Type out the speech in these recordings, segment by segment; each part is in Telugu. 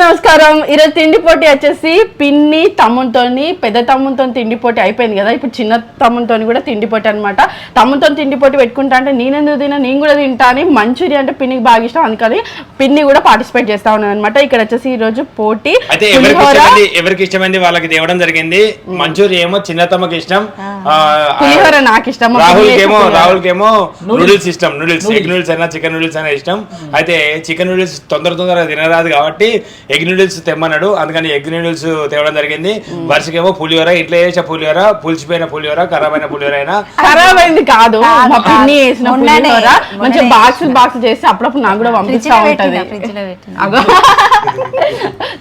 నమస్కారం. ఈరోజు తిండి పోటీ వచ్చేసి పిన్ని తమ్మునితోని పెద్ద తమ్మునితో తిండి పోటీ అయిపోయింది కదా. ఇప్పుడు చిన్న తమ్మునితోని కూడా తిండి పోటీ అనమాట తమ్మునితో తిండి పోటీ పెట్టుకుంటా అంటే నేనెందుకు తినా నేను కూడా తింటా అని మంచూరియా అంటే పిన్నికి బాగా ఇష్టం అందుకని పిన్ని కూడా పార్టిసిపేట్ చేస్తా ఉన్నది అనమాట ఇక్కడ వచ్చేసి ఈ రోజు పోటీ ఎవరికి ఇష్టమైంది? ఎవరికి ఇష్టమైంది? వాళ్ళకి తేవడం జరిగింది. మంచూరియా ఏమో చిన్నతమ్మకి ఇష్టం. ఆ, పులిహోర నాకు ఇష్టం రాహుల్ పులిహోర. రాహుల్ కేమో నూడిల్స్ ఇష్టం. నూడిల్స్ ఎగ్ నూడిల్స్ అయినా చికెన్ నూడిల్స్ అయినా ఇష్టం. అయితే చికెన్ నూడిల్స్ తొందర తొందరగా తినరాదు కాబట్టి ఎగ్ నూడిల్స్ తెమ్మన్నాడు. అందుకని ఎగ్ నూడిల్స్ తేవడం జరిగింది. వర్షకేమో పులిహోర ఇట్లా చేసే పులిహోర పులిచిపోయిన పులిహోర ఖరాబ్ అయిన పులిహోర ఖరాబ్ అయింది కాదు. కాదు, మా పిన్ని. వేసిన పులిహోర మొన్ననే బాక్స్ బాక్స్ చేసి అప్పుడప్పుడు నాకు కూడా పంపిస్తా ఉంటది.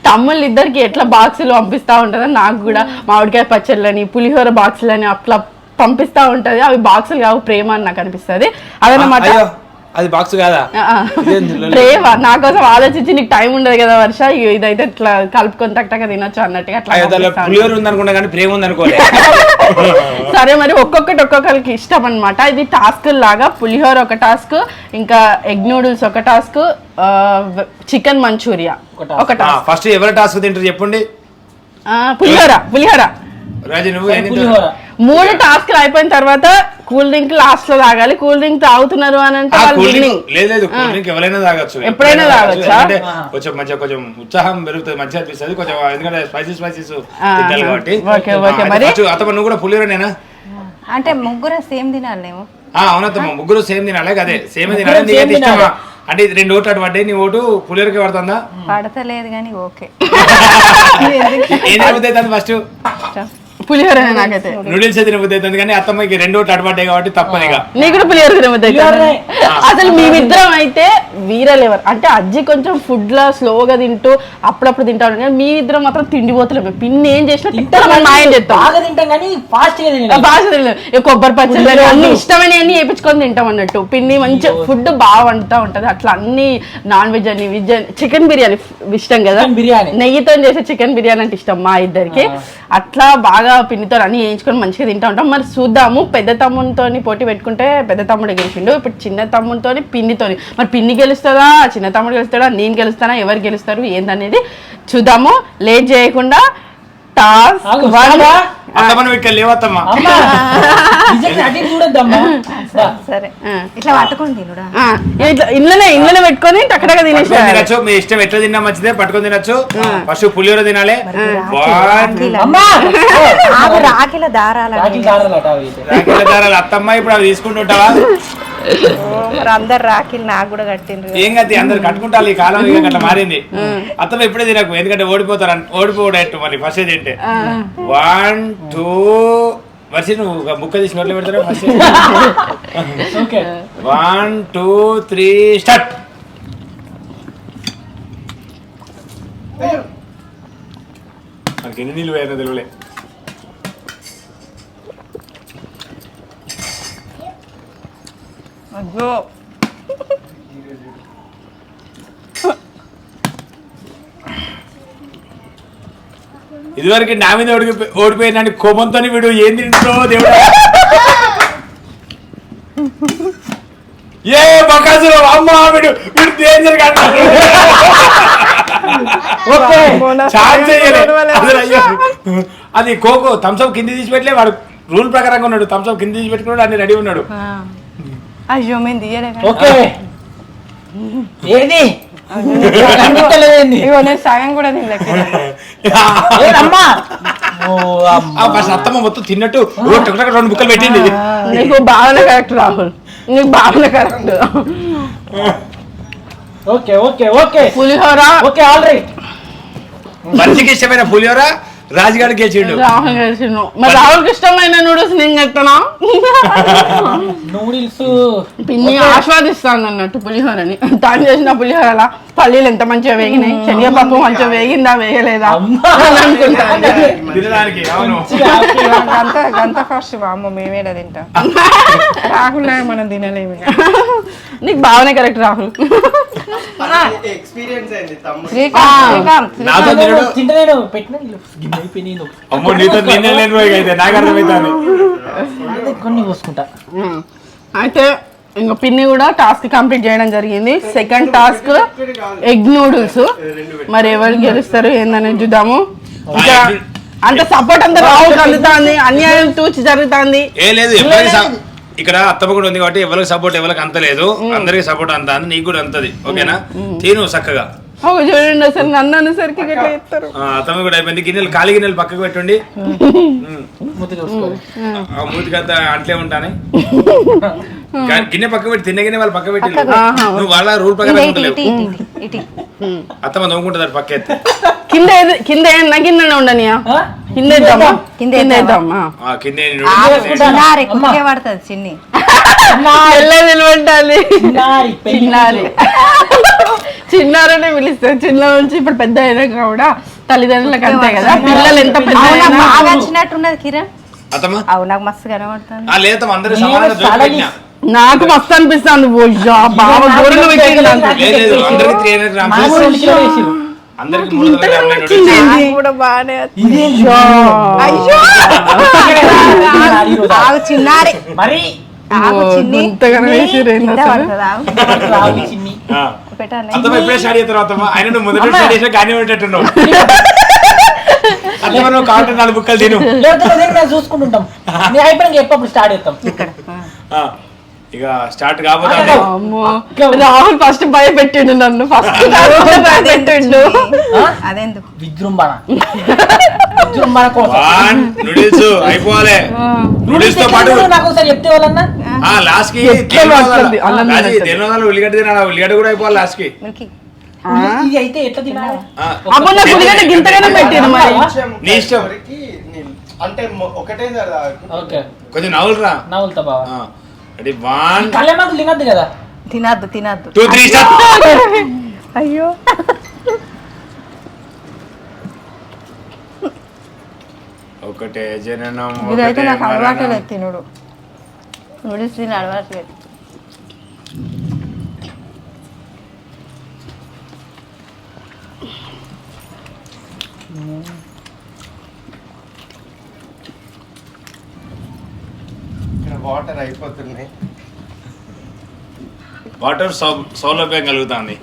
తమ్ముళ్ళు ఇద్దరికి ఎట్లా బాక్సులు పంపిస్తా ఉంటుందో నాకు కూడా మామిడికాయ పచ్చళ్ళని పులిహోర బాక్సులని అట్లా పంపిస్తా ఉంటది. అవి బాక్సులు కావు ప్రేమ అని నాకు అనిపిస్తుంది. అదనమాట అది బాక్స్ కాదా? ప్రేమ నా కోసం ఆలోచించి నీకు టైం ఉండదు కదా వర్ష. ఇదైతే ఇట్లా కలుపుకొని తగ్గ తినొచ్చు అన్నట్టుగా అట్లా పులిహోర ఉందనుకున్నా కానీ ప్రేమ ఉందనుకోలే. సరే మరి ఒక్కొక్కటి ఒక్కొక్కరికి ఇష్టం అన్నమాట. ఇది టాస్క్ లాగా పులిహోర ఒక టాస్క్ ఇంకా ఎగ్ నూడిల్స్ ఒక టాస్క్ చికెన్ మంచూరియా ఒక టాస్క్ ఫస్ట్ ఎవరి టాస్క్ తింటారు చెప్పండి? పులిహోర పులిహోర. రాజు నువ్వు? పులిహోర. మూడు టాస్క్లు అయిపోయిన తర్వాత కూల్ డ్రింక్ లాస్ట్లో తాగాలి. కూల్ డ్రింక్ తాగుతున్నారు అని అంటే ఆ, వాళ్ళు కూల్ విన్నింగ్ డ్రింక్ లేదు లేదు కూల్ డ్రింక్ ఎవరైనా తాగొచ్చు. ఎప్పుడైనా తాగొచ్చా? ఎందుకంటే కొంచెం మంచిగా కొంచెం ఉత్సాహం పెరుగుతుంది మంచిగా అనిపిస్తుంది. కొంచెం ఎందుకంటే స్పైసీ స్పైసీస్ ఆ, తింటారు కాబట్టి. ఓకే, ఓకే, మరి? అతను నువ్వు కూడా పులిహోరనేనా అంటే ముగ్గురు సేమ్ తినాలి మేము. ఆ అవునత్తమ్మ ముగ్గురు సేమ్ తినాలి. అదే సేమ్ తినాలి. నీకైతే ఇష్టమా. అంటే ఇది రెండు ఓట్లు అటు పడ్డాయి నీ ఓటు పులిహోరకి పడుతుందా? పడతలేదు కానీ ఓకే. ఏం అవుతుంది ఫస్ట్ పులిహోర నాకైతే. నూడిల్స్ తినబుద్ధి అవుతుంది కానీ అత్తమ్మకి రెండు పడ్డాయి కాబట్టి తప్పదు ఇక నీకు కూడా పులిహోర తినబుద్ధి. అసలు మేమిద్దరం అయితే వీర లెవర్. అంటే అజ్జి కొంచెం ఫుడ్లో స్లోగా తింటూ అప్పుడప్పుడు తింటా ఉంటాం కానీ మీ ఇద్దరం మాత్రం తిండిపోతలేము పిన్ని ఏం చేసినా తింటాం మాయం చేస్తాం బాగా తింటాం కానీ ఫాస్ట్ బాగా కొబ్బరి పచ్చళ్ళు అన్ని ఇష్టమైన అన్ని వేయించుకొని తింటాం అన్నట్టు. పిన్ని మంచి ఫుడ్ బాగా వండుతూ ఉంటది. అట్లా అన్ని నాన్ వెజ్ అని వెజ్ అని చికెన్ బిర్యానీ ఇష్టం కదా? బిర్యానీ. నెయ్యితో చేసే చికెన్ బిర్యానీ అంటే ఇష్టం మా ఇద్దరికి. అట్లా బాగా పిండితో అన్ని వేయించుకొని మంచిగా తింటా ఉంటాం. మరి చూద్దాము. పెద్ద తమ్మునితో పోటీ పెట్టుకుంటే పెద్ద తమ్ముడు గెలిచిండు. ఇప్పుడు చిన్న తమ్మునితో పిన్నితోని. మరి పిన్ని గెలుస్తుందా? చిన్న తమ్ముడు గెలుస్తాడా? నేను గెలుస్తానా? ఎవరు గెలుస్తారు? ఏందనేది చూద్దాము. లేట్ చేయకుండా టాస్క్ వన్. సరే. ఆ. ఇట్లా పట్టుకొని టక్కడగా తినేసి తినచ్చు. మీ ఇష్టం ఎట్లా తిన్నా మంచిదే పట్టుకొని తినచ్చు. ఫస్ట్ పులిహోర తినాలి. రాకిల దారాల దారాలు అత్తమ్మ ఇప్పుడు అవి తీసుకుంటుంటావా? మరి అందరు రాఖీలు నాకు కూడా కట్టిండ్రు ఏం కత్తి అందరు కట్టుకుంటారు ఈ కాలం ఇక అట్లా మారింది. అత్తమ్మ ఇప్పుడే తినకు ఎందుకంటే ఓడిపోతారు ఓడిపోవడట్టు మరి ఫస్ట్ తింటే వన్ టూ వర్షి నువ్వు ముక్క తీసి నోట్లో పెడతారా? First okay one two three start మనకి ఎన్ని నీళ్ళు పోయారో తెలియలే అయ్యో. ఇదివరకు నా మీద ఓడిపో ఓడిపోయినాడు కోపంతో వీడు ఏం తింటో దేవుడు? ఏ బకాసులు అమ్మ వీడు వీడు డేంజర్ అయ్యో. అది కోకో థమ్స్అప్ కింద తీసి పెట్టలే వాడు రూల్ ప్రకారంగా ఉన్నాడు థమ్స్అప్ కింద తీసి పెట్టుకున్నాడు అన్ని రెడీ ఉన్నాడు. అయ్యో మేము తీయలే ఓకే ఏది? ఇగో నేను సగం కూడా. ఫస్ట్ అత్తమ్మ మొత్తం తిన్నట్టు రెండు ముక్కలు పెట్టింది నీకు భావన కరెక్ట్ రాహుల్ నీకు Bhavana correct okay okay okay పులిహోర ఓకే ఆల్ రైట్ మంచికి ఇష్టమైన పులిహోర రాజుగాడు గెలిచిండు రాహుల్ గెలిచిండు మరి రాహుల్కి ఇష్టమైన నూడిల్స్ నేను చెప్తానా నూడిల్స్. పిన్ని ఆస్వాదిస్తాను అన్నట్టు పులిహోరని. తాను చేసిన పులిహోరలా పల్లీలు ఎంత మంచిగా వేగినాయి? శనగపప్పు మంచిగా వేగిందా వేయలేదా? అమ్మా. అని అనుకుంటాను తినడానికి అవును. గంత గంత ఫస్ట్ అమ్మ మేమేలా తింటాం. రాకుండా మనం తినలేము. నీకు భావనే కరెక్ట్ రాహుల్. ఎక్స్పీరియన్స్ కొన్ని పోసుకుంటా. అయితే ఇంకా పిన్ని కూడా టాస్క్ కంప్లీట్ చేయడం జరిగింది. సెకండ్ టాస్క్ ఎగ్ నూడిల్స్ మరి ఎవరు గెలుస్తారు ఏందని చూద్దాము. ఇంకా అంత సపోర్ట్ అంతా రావు అందుతుంది అన్యాయం తూచి జరుగుతుంది. ఏ లేదు ఇక్కడ అత్తమ్మ కూడా ఉంది కాబట్టి ఎవరికి సపోర్ట్ ఎవరికి అంత లేదు. అందరికి సపోర్ట్ అంత నీకు కూడా అంతది. ఓకేనా? తిను చక్కగా. ఒక చూడండి అసలు నన్ను అనేసరికి ఆ, అత్తమ్మ కూడా అయిపోయింది. గిన్నెలు ఖాళీ గిన్నెలు పక్కకు పెట్టండి. మూతి అంట్లే ఉంటానే. గిన్నె పక్క పెట్టి తిన్న గిన్నె వాళ్ళు పక్క పెట్టి. నువ్వు వాళ్ళ రూల్ ప్రకారం అత్తమ్మ నవ్వుకుంటుంది పక్క ఎత్తి. కింద ఏది- కింద ఏం- నా కింద ఉండనియా? కింద వేద్దామా కింద వేద్దామా? కింద పడుతుంది చిన్ని. పెళ్ళి చిన్నారి చిన్నారనే పిలుస్తారు. చిన్న నుంచి ఇప్పుడు పెద్ద అయినాక కూడా తల్లిదండ్రులకు అంతే కదా. పిల్లలు ఎంత పెద్ద అవునా అయినా బాగా వచ్చినట్టున్నది కిరణ్? అత్తమ్మ? అవు నాకు మస్తు కనబడుతుంది ఆ లేదమ్మ అందరూ నేను సమానంగా జోకి సడలి- పెట్టినా. నాకు మస్తు అనిపిస్తుంది. ఓయ్యా నాకు. లేదు లేదు అందరికి గ్రామ్స్. అందరికి వచ్చింది. నాకు కూడా బాగానే. ఆగు చిన్నారి. మరి ఆగు ఓ, చిన్ని గుంతగానే వేసిర్రు ఏంది కింద అసలు? పడుతుంది, ఆగు. రావులి చిన్ని ఆ. పెట్టాలి. స్టార్ట్ చేస్తారు అత్తమ్మ ఆయన నువ్వు మొదటి స్టార్ట్ చేసినా కానీ పెట్టేట్టున్నావు అత్తమ్మ నువ్వు కావాలంటే నాలుగు బుక్కలు తిను. చూసుకుంటుంటాం. నేను అయిపోయినాక ఎప్పుడు స్టార్ట్ చేస్తాం? ఇక్కడ. ఆ. ఆ, ఇక స్టార్ట్ కాబోతా అమ్మో. రాహుల్ ఫస్ట్ భయపెట్టిండు నన్ను. ఫస్ట్ భయపెట్టిండు? అదెందుకు? విజృంభణ. విజృంభణ కోసం. నూడిల్స్ అయిపోవాలి. నూడిల్స్తో పాటు నాకు ఒకసారి చెప్తే వాళ్ళన్నా ఆ. లాస్ట్కి. దేనివల్ల ఉల్లిగడ్డ తినాలి ఉల్లిగడ్డ కూడా అయిపోవాలి లాస్ట్కి. ఇది అయితే ఎట్లా తినాలి? అప్పుడు నాకు ఉల్లిగడ్డ గింతగానే పెట్టిండు మరి. నీ ఇష్టం. అంటే ఒకటే కదా ఓకే కొంచెం నవ్వులురా? నవ్వులుతా బావా. రెడీ వన్ కళ్యాణకు తినద్దు కదా? తినద్దు తినద్దు. టూ త్రీ అయ్యో. ఒకటే జననం ఇదైతే ఒకటే నాకు అలవాటు. లేదు తినుడు. నూడిల్స్ తిని అలవాటు లేదు. వాటర్ అయిపోతున్నాయి. వాటర్ సౌ- సౌలభ్యం కలుగుతుంది.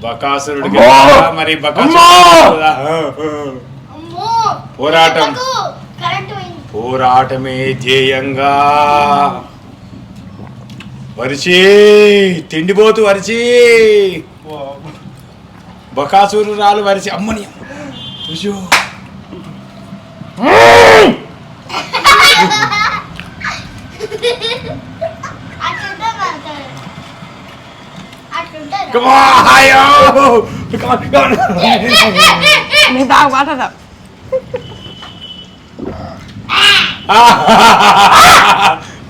బకాసురుడికి మరి! పోరాటం. పోరాటమే ధ్యేయంగా. వరిచి తిండిపోతు వరిచి. బకాసురు రాలు వరిచి అమ్మని ఉయ్యో. అట్లుంటది మనతో. అట్లుంటది. Come on, అయ్యో. Come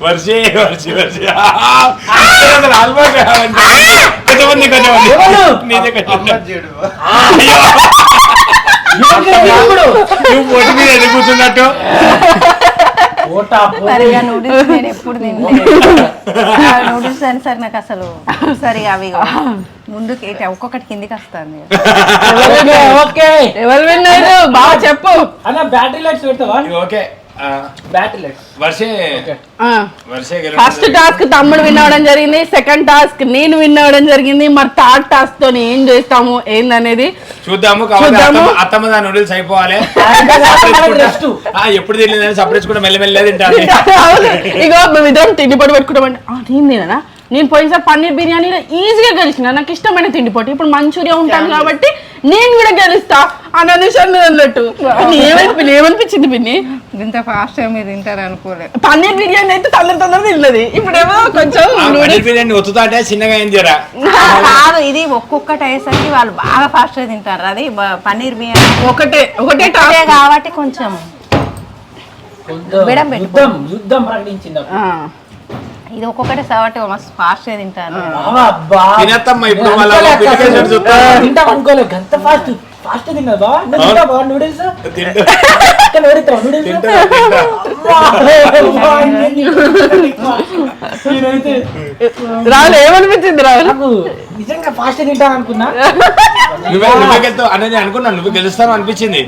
వర్షి వర్షి వర్షి. అసలు కొంతమంది కొంతమంది. ఇప్పుడు? నువ్వు పొట్టి మీద ఎందుకు కూర్చున్నట్టు? సరిగా నూడిల్స్ నేను ఎప్పుడు తినలేదు నూడిల్స్ అని సరే నాకు అసలు సరిగా అవి ముందుకి ఒక్కొక్కటి కిందికి వస్తుంది. ఓకే. ఎవరు విన్నారు? బాగా చెప్పు. అన్న బ్యాటరీ లైట్స్ పెడతావా? ఓకే. ఫస్ట్ టాస్క్ తమ్ముడు విన్ అవ్వడం జరిగింది. సెకండ్ టాస్క్ నేను విన్ అవ్వడం జరిగింది మరి థర్డ్ టాస్క్తో ఏం చేస్తాము ఏందనేది చూద్దాము. అత్తమ్మ నూడిల్స్ అయిపోవాలి. ఎప్పుడు తినలేదని సపరేట్ కూడా మెల్లమెల్లే తింటాను అవును. ఇగో మేము ఇద్దరం తిండి పొడి "ఆ, నేను తిననా? నేను పోయినసారి పన్నీర్ బిర్యానీలో ఈజీగా గెలిచిన. నాకు ఇష్టమైన తిండి పొడి ఇప్పుడు మంచూరియా ఉంటాను కాబట్టి నేను కూడా గెలుస్తా అని అనుషాన్ని అన్నట్టు ఏమనిపించింది ఏమనిపించింది పిన్ని? ఇంత ఫాస్ట్గా మీరు తింటారు అనుకోలేదు పన్నీర్ బిర్యానీ అయితే తొందర తొందర తిన్నది. ఇప్పుడేమో కొంచెం పన్నీర్ బిర్యానీ ఒత్తుతా అంటే చిన్నగా ఏం చేయరా? కాదు ఇది ఒక్కొక్కటి అయ్యేసరికి వాళ్ళు బాగా ఫాస్ట్గా తింటారు. అది పన్నీర్ బిర్యానీ. ఒకటే ఒకటే కాబట్టి కొంచెం. యుద్ధం యుద్ధం ప్రకటించింది. ఇది ఒక్కొక్కటి సవటి మస్తు ఫాస్ట్గా బా. తినేత్తమ్మా ఇప్పుడు వాళ్ళ అనుకోలే అక్క పిల్లకాయలు అసలు. చూస్తా. తింటాం అనుకోలేదు ఫాస్ట్ ఫాస్ట్ బావా? నువ్వు నూడిల్స్ నూడిల్స్ ఏమనిపించింది రాహుల్? నిజంగా ఫాస్ట్ తింటాను అనుకున్నా. నువ్వే అనుకున్నాను నువ్వు గెలుస్తావు అనిపించింది.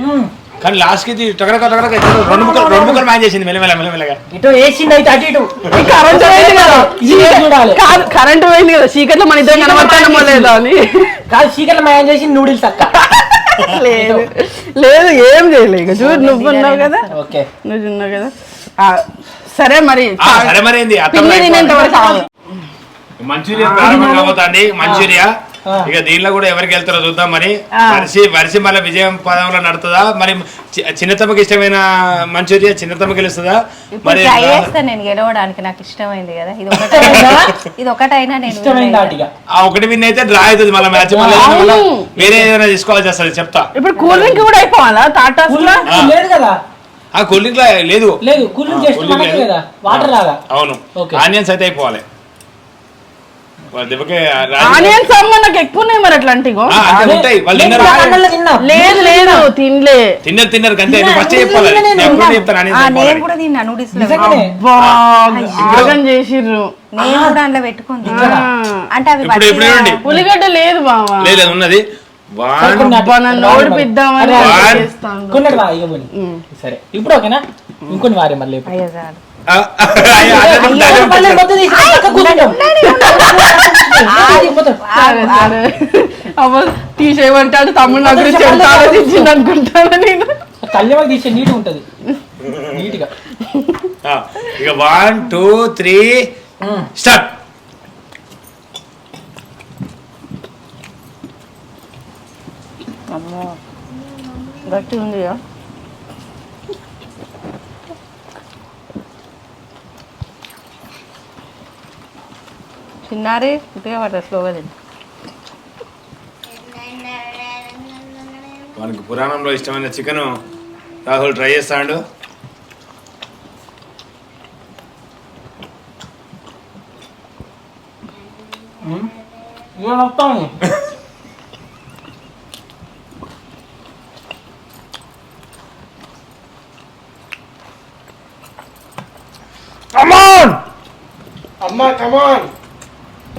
కానీ లాస్ట్కి టగడక టగడక రెండు ముక్కలు రెండు ముక్కలు మ్యాచ్ చేసింది మెల్లమెల్ల మెల్లమెల్లగా ఇటు వేసింది అయితే అటు ఇటు. కరెంట్ పోయింది కదా. ఇది చూడాలి. కాదు కరెంట్ పోయింది కదా. చీకట్లో మన ఇద్దరం కనబడతానమో లేదా అని. కాదు చీకట్లో మయం చేసి నూడిల్స్ అక్క. లేదు. లేదు ఏం చేయలేదు ఇక చూడు నువ్వు ఉన్నావు కదా. ఓకే. నువ్వు ఉన్నావు కదా. ఆ, సరే మరి. ఆ, సరే మరి. మంచూరియా ప్రారంభం కాబోతుంది మంచూరియా. ఇక దీనిలో కూడా ఎవరికి వెళ్తారో చూద్దాం మరి. వరిసి వరిసి మళ్ళీ విజయం పదంలో నడుతుందా మరి చి- చిన్నతమ్మకి ఇష్టమైన మంచూరియా చిన్నతమ్మ గెలుస్తుందా? మరి నేను గెలవడానికి నాకు ఇష్టమైంది కదా. ఇది ఒకటే ఇది ఒకటైనా నేను ఆ ఒకటి విన్ అయితే డ్రా అవుతుంది మళ్ళీ మ్యాచ్. మళ్ళీ. వేరే ఏదైనా తీసుకోవాల్సి వస్తుంది చెప్తా. ఇప్పుడు కూల్ డ్రింక్ కూడా అయిపోవాలా? డ్రింక్ లేదు కదా? ఆ కూల్ డ్రింక్ లేదు. లేదు కూల్ డ్రింక్ వాటర్ లాగా? అవును. ఓకే. ఆనియన్స్ అయితే అయిపోవాలి. ఆనియన్స్ అమ్మ నాకు ఎక్కువ ఉన్నాయి మరి అట్లాంటిగో ఆ, అంటే ఉంటాయి వాళ్ళు నేను తిన్నారు. అన్నంలో తిన్నా. లేదు లేదు తినలే. తిన్నారు తిన్నారు కంటే ఫస్ట్ నేను చెప్పాలి. నేను. కూడా తిన్నా. నూడిల్స్ చేసిర్రు. నేను కూడా అందులో పెట్టుకుంది. అంటే అవి ఉల్లిగడ్డ లేదు బావా. లేదు అది ఉన్నది. సరే. ఇప్పుడు ఓకేనా? ఇంకొన్ని వారే మళ్ళీ. అయ్యో తీసేయమంటాడు తమ్ముడు నా గురించి ఎంత ఆలోచించింది అనుకుంటాను నేను కళ్యాణకి తీసే నీట్గా ఉంటది నీట్గా ఆ, ఇక వన్ టూ త్రీ స్టార్ట్ అమ్మో గట్టి ఉంది చిన్నారి ఇటుగా పడతా స్లోగా తిను. మనకు పురాణంలో ఇష్టమైన చికెన్ రాహుల్ ట్రై చేస్తాడు. అమ్మా కమాన్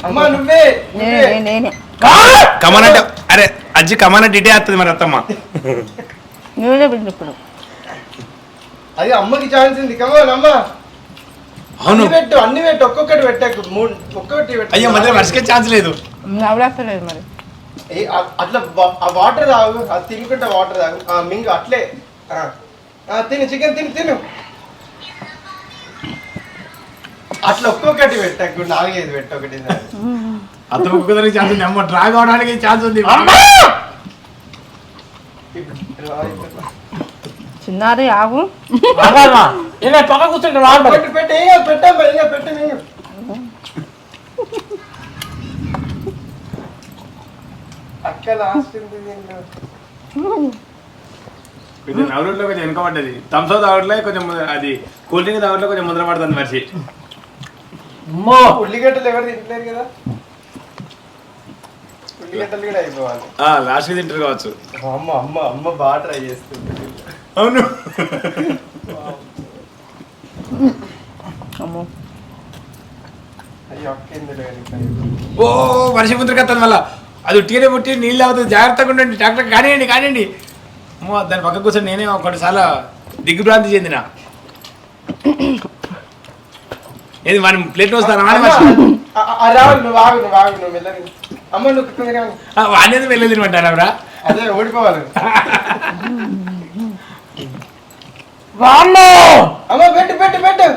అమ్మా నువ్వే నేనే నేనే, నేనే. కమాన్ అంటే అరే అజ్జి కమాన్ అంటే ఇటే వస్తుంది మరి అత్తమ్మ. నువ్వే పిలిచి ఇప్పుడు అది అమ్మకి ఛాన్స్ ఉంది. కమాన్ అమ్మా. అవును. అన్ని పెట్టు అన్ని పెట్టు. ఒక్కొక్కటి పెట్టకు మూడు ఒక్కొక్కటి పెట్టు. అయ్యో మధ్యలో వర్షకే ఛాన్స్ లేదు. నవ్వులేస్తలేదు మరి. అట్లా ఆ వాటర్ తాగు అది తినుకుంటే వాటర్ తాగు. మింగు అట్లే. తిను చికెన్ తిను తిను. అట్లా ఒక్కొక్కటి పెట్టకు నాలుగైదు పెట్టు ఒకటి అత్తమ్మ కుదరికి ఛాన్స్ ఉంది. అమ్మ డ్రా కావడానికి ఛాన్స్ ఉంది. చిన్నారి ఆగు. పక్క కూర్చుంటే రాడు. పెట్టు పెట్టు ఇంకా పెట్టు అక్క లాస్ట్. కొంచెం నవరుట్లో కొంచెం వెనుకబడ్డది. థమ్స్ అప్ తాగట్లే కొంచెం అది కూల్ డ్రింక్ తాగట్లే కొంచెం ముందర పడుతుంది మనిషి. అమ్మో! ఉల్లిగడ్డలు ఎవరు తింటలేరు కదా? ఉల్లిగడ్డలు కూడా అయిపోవాలి. లాస్ట్కి తింటారు కావచ్చు. అమ్మ అమ్మ అమ్మ బాగా ట్రై చేస్తుంది. అవును. అమ్మో! ఓ మనిషి ముందరికి వస్తుంది మళ్ళా అది ఉట్టిగానే పుట్టి నీళ్ళు అవుతుంది జాగ్రత్తగా ఉండండి. డాక్టర్ కానివ్వండి కానివ్వండి. అమ్మో దాని పక్క కూర్చొని నేనే ఒకటి చాలా దిగ్భ్రాంతి చెందిన. ఏది మనం ప్లేట్ వస్తానా రావు నువ్వు ఆగు నువ్వు ఆగు నువ్వు మెల్లగా అమ్మ నువ్వు కుక్కగా రావు. వాడిని వెళ్ళి తినమంటారా అదే ఓడిపోవాలి. వామ్మో! అమ్మ పెట్టు పెట్టు అమ్మ.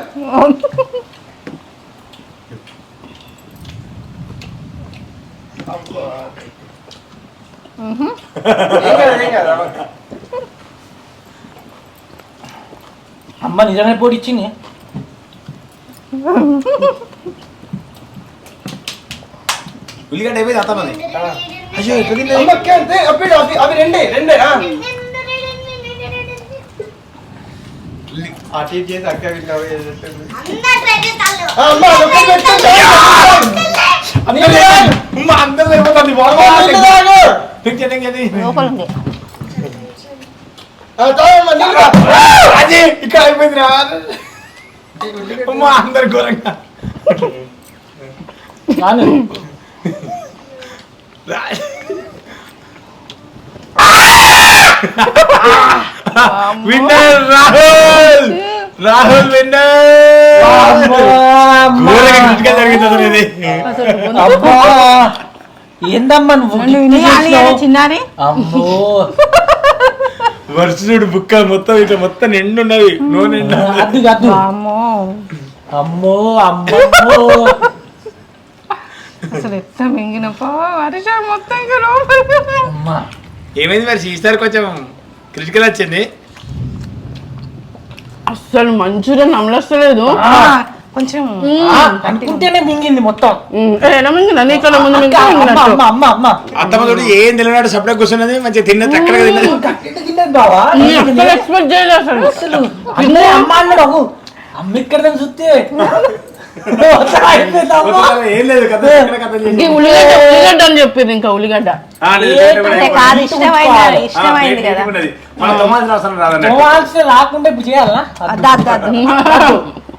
అమ్మ నిజమే పోటీ ఇచ్చింది? ఉల్లిగడ్డ అయిపోయింది అత్తమ్మది అయ్యో ఎట్లా తిన్నది? అమ్మ అక్క అంతే అప్పుడు అవి అవి రెండే రెండే ఆ. అటు ఇటు చేసి అక్క వీళ్ళు అవి చేసేస్తుంది. ఆ, అమ్మ అదొక్కటి పెట్టు. అందరూ లేవాలి. అమ్మ, అందరూ లేకపోతుంది. అమ్మ, నీళ్ళు తాగు. ఇంకేంటి, ఇంకేంటి? లోపల ఉంది ఆ, తాగమ్మా, నీళ్ళు తాగు. అది ఇక్కడ అయిపోయింది రా అందరు ఘోరంగా. Winner Rahul. Rahul winner. Critical జరిగింది అసలు ఇది. అబ్బా ఏందమ్మా నువ్వు? చిన్నారి? అమ్మో. వర్షుడు బుక్క మొత్తం ఇట్లా మొత్తం నిండు ఉన్నది. నూనె. అద్దు అద్దు అమ్మో. అమ్మో అమ్మో. అసలు ఎంత మింగినపో వర్ష మొత్తం ఇంకా ఏమైంది మరి? ఈసారి కొంచెం క్రిటికల్ వచ్చింది. అస్సలు మంచూరియన్ నమ్మలస్తలేదు. ఆ, కొంచెం అనుకుంటేనే మింగింది మొత్తం. ఎలా మింగిన నీకన్నా ముందు అక్క, అమ్మ మింగినట్టు అమ్మ అమ్మ అమ్మ. అత్తమ్మ తోటి ఏం తెలియనాడు సపరేట్ కూర్చున్నది మంచిగా అమ్మ. ఇక్కడ దాన్ని చూస్తే ఉల్లిగడ్డ అని చెప్పింది ఇంకా ఉల్లిగడ్డ. రాకుండా చేయాలా.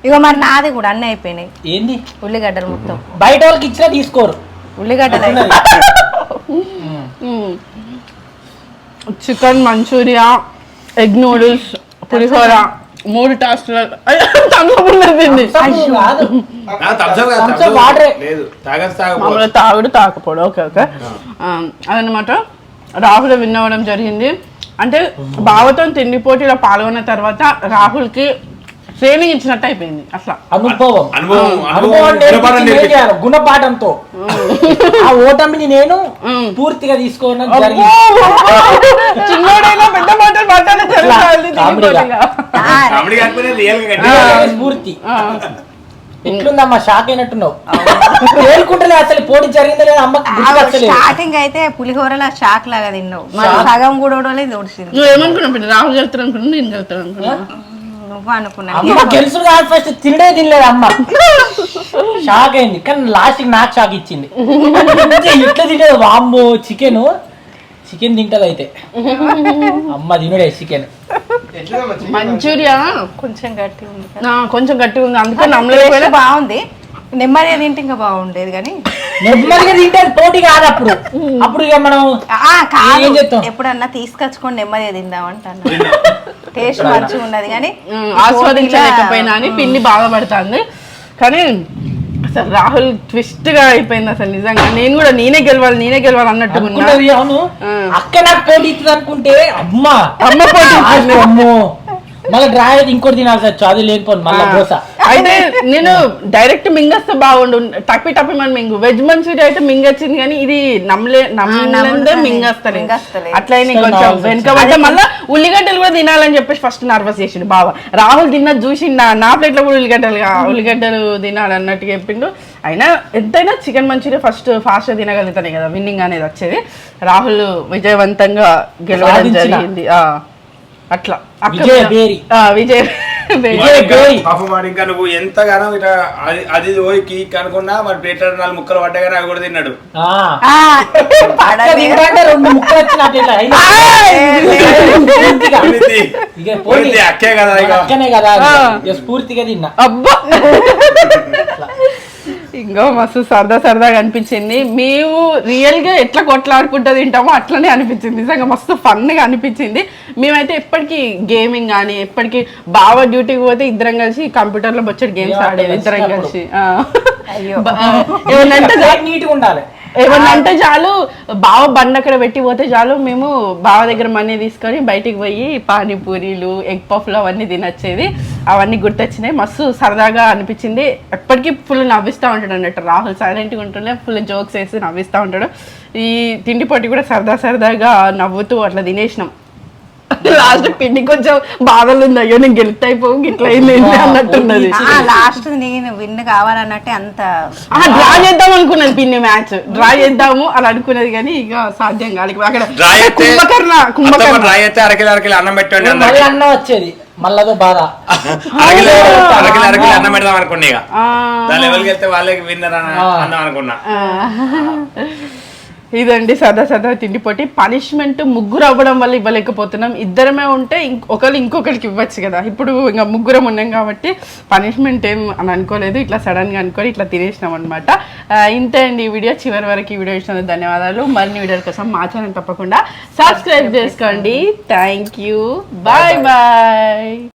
ఇగో మరి నాది కూడా అన్నీ అయిపోయినాయి. ఏంది? ఉల్లిగడ్డలు మొత్తం. బయట వాళ్ళకి ఇచ్చినా తీసుకోరు. ఉల్లిగడ్డలు. చికెన్ మంచూరియా ఎగ్ నూడిల్స్ పులిహోర మూడు టాస్క్లు తాగుడు తాకపోడు ఓకే ఓకే. అదనమాట రాహుల్ విన్ అవ్వడం జరిగింది. అంటే బావతో తిండి పోటీలో పాల్గొన్న తర్వాత రాహుల్కి ట్రైనింగ్ ఇచ్చినట్టు అయిపోయింది. అట్లా. అనుభవం. అనుభవం. చేయాలి? గుణపాఠంతో. ఆ ఓటమిని నేను మ్మ్. పూర్తిగా తీసుకోవడం జరిగింది. చిన్నోడైనా పెద్ద మాటలు స్ఫూర్తి ఆ. ఎట్లుందమ్మా షాక్ అయినట్టున్నావు? తేలుకుంటలే అసలు పోటీ జరిగిందా లేదా గుర్తుకొస్తలేదు. స్టార్టింగ్ అయితే పులిహోరలా షాక్ లాగా తిన్నావు. మరి సగం కూడా ఓడిసింది. నువ్వు ఏమనుకున్నావు? రాహుల్ గెలుతాడు అనుకున్నా నేను గెలుతాడు అనుకున్నా నువ్వు అనుకున్నా గెలుసు కాదు ఫస్ట్ తినడే తినలేదు అమ్మ. షాక్ అయింది. కానీ లాస్ట్ నాకు షాక్ ఇచ్చింది. ఇట్లా తింటది. వామ్మో చికెన్. చికెన్ తింటది అయితే. అమ్మ తినడే చికెన్? మంచూరియా? కొంచెం గట్టి ఉంది కొంచెం గట్టిగా ఉంది. అందుకే నమ్మలేకపోయినా. బాగుంది. నెమ్మదిగా తింటే ఇంకా బాగుండేది కానీ. నెమ్మదిగా తింటే పోటీ కాదు అప్పుడు. అప్పుడు ఇక మనం ఆ, కాదు. ఏం చేస్తాం? ఎప్పుడన్నా తీసుకొచ్చుకొని నెమ్మదిగా తిందాం అంటాను. టేస్ట్ మంచిగా ఉన్నది కానీ ఉమ్, ఆస్వాదించలేకపోయినా అని పిన్ని బాధపడుతుంది. కానీ అసలు రాహుల్ ట్విస్ట్గా అయిపోయింది అసలు నిజంగా. నేను కూడా నేనే గెలవాలి నేనే గెలవాలి అన్నట్టుగా ఉన్నా. అవును. ఆ. అక్క నాకు పోటీ ఇస్తుంది అనుకుంటే అమ్మ. అమ్మ పోటీ అమ్మో. మళ్ళీ ఇంకోటి తినాల్సి వచ్చు అది లేకపోతే మళ్ళీ దోశ. అయితే నేను డైరెక్ట్ మింగేస్తే బాగుండు. టప్పి టప్పి మన మింగు. వెజ్ మంచూరియా అయితే మింగొచ్చింది కానీ ఇది నమ్మలే నమ్మలేదే. అట్లయినా అసలు కొంచెం వెనకబడ్డ మళ్ళీ ఉల్లిగడ్డలు కూడా తినాలని చెప్పేసి ఫస్ట్ నర్వస్ చేసిండు బావ. రాహుల్ తిన్నది చూసి నా నా ప్లేట్లో కూడా ఉల్లిగడ్డలు ఉల్లిగడ్డలు తినాలి అన్నట్టు చెప్పిండు. అయినా ఎంతైనా చికెన్ మంచూరియా ఫస్ట్ ఫాస్ట్ తినగలుగుతానే కదా విన్నింగ్ అనేది వచ్చేది. రాహుల్ విజయవంతంగా గెలవడం. జరిగింది. ఆ, అట్లా. విజయ పాపం వాడు ఇంకా నువ్వు ఎంతగానో ఇట్లా అది అది పోయి కీక్ అనుకున్నా మరి ప్లేట్ నాలుగు ముక్కలు పడ్డగానే అవి కూడా తిన్నాడు. ఆ. ఆ, అక్క కదా స్ఫూర్తిగా తిన్నా. అబ్బా. ఇంకో మస్తు సరదా సరదాగా అనిపించింది. మేము రియల్గా ఎట్లా కొట్లాడుకుంటూ తింటామో అట్లనే అనిపించింది. నిజంగా మస్తు ఫన్గా అనిపించింది. మేమైతే ఎప్పటికీ గేమింగ్ కానీ ఎప్పటికీ బావ డ్యూటీకి పోతే ఇద్దరం కలిసి కంప్యూటర్లో వచ్చే గేమ్స్ ఆడేది ఇద్దరం. కలిసి. ఏమన్నంటే నీట్గా ఉండాలి. ఏమన్నా అంటే చాలు బావ బండి అక్కడ పెట్టి పోతే చాలు మేము బావ దగ్గర మనీ తీసుకొని బయటికి పోయి పానీపూరీలు ఎగ్ పఫ్లు అవన్నీ తినొచ్చేది. అవన్నీ గుర్తొచ్చినాయి. మస్తు సరదాగా అనిపించింది. ఎప్పటికీ ఫుల్ నవ్విస్తూ ఉంటాడు అన్నట్టు. రాహుల్ సైలెంట్గా ఉంటుండే ఫుల్ జోక్స్ వేసి నవ్విస్తూ ఉంటాడు. ఈ తిండి పొట్టి కూడా సరదా సరదాగా నవ్వుతూ అట్లా తినేసినాం. లాస్ట్ పిండి కొంచెం బాధలు ఉంది. అయ్యో నేను గెలుతా అయిపోవు ఇట్లా అన్నట్టున్నది. ఆ, లాస్ట్ నేను విన్ కావాలన్నట్టే అంత డ్రా చేద్దాం అనుకున్నది పిన్ని మ్యాచ్. డ్రా చేద్దాము అని అనుకున్నది కానీ ఇక సాధ్యం కాలేదు. అక్కడ కుంభకర్ణ కుంభకర్ణ. డ్రా అయితే అరకిలో అరకిలో అన్నం పెట్టండి అన్న వచ్చేది. మళ్ళదో బాధ. అరకిలో అరకిలో అరకిలో అన్నం పెడదాం అనుకున్నా ఇక. ఆ, దాని లెవెల్కి వెళ్తే వాళ్ళకి విన్నర్ అన్నం అనుకున్నా. ఇదండి సదా సదా తిండి పోటీ. పనిష్మెంట్ ముగ్గురు అవ్వడం వల్ల ఇవ్వలేకపోతున్నాం. ఇద్దరమే ఉంటే ఒకరు ఇంకొకరికి ఇవ్వచ్చు కదా. ఇప్పుడు ఇంకా ముగ్గురం ఉన్నాం కాబట్టి పనిష్మెంట్ ఏం అని అనుకోలేదు. ఇట్లా సడన్గా అనుకొని ఇట్లా తినేసినాం అనమాట ఇంతే అండి ఈ వీడియో. చివరి వరకు ఈ వీడియో ఇచ్చినందుకు ధన్యవాదాలు. మరిన్ని వీడియోల కోసం మా ఛానల్ తప్పకుండా సబ్స్క్రైబ్ చేసుకోండి. Thank you bye bye